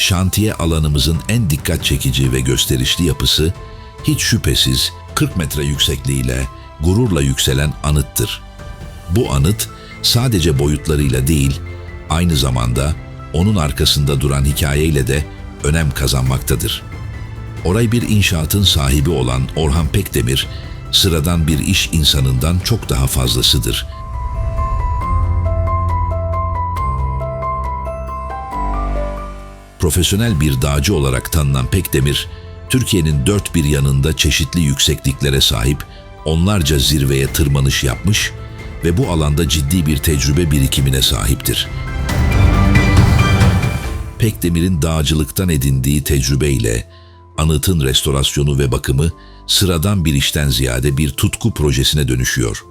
şantiye alanımızın en dikkat çekici ve gösterişli yapısı hiç şüphesiz 40 metre yüksekliğiyle gururla yükselen anıttır. Bu anıt sadece boyutlarıyla değil, aynı zamanda onun arkasında duran hikayeyle de önem kazanmaktadır. Oray bir inşaatın sahibi olan Orhan Pekdemir, sıradan bir iş insanından çok daha fazlasıdır. Profesyonel bir dağcı olarak tanınan Pekdemir, Türkiye'nin dört bir yanında çeşitli yüksekliklere sahip onlarca zirveye tırmanış yapmış ve bu alanda ciddi bir tecrübe birikimine sahiptir. Pekdemir'in dağcılıktan edindiği tecrübeyle anıtın restorasyonu ve bakımı sıradan bir işten ziyade bir tutku projesine dönüşüyor.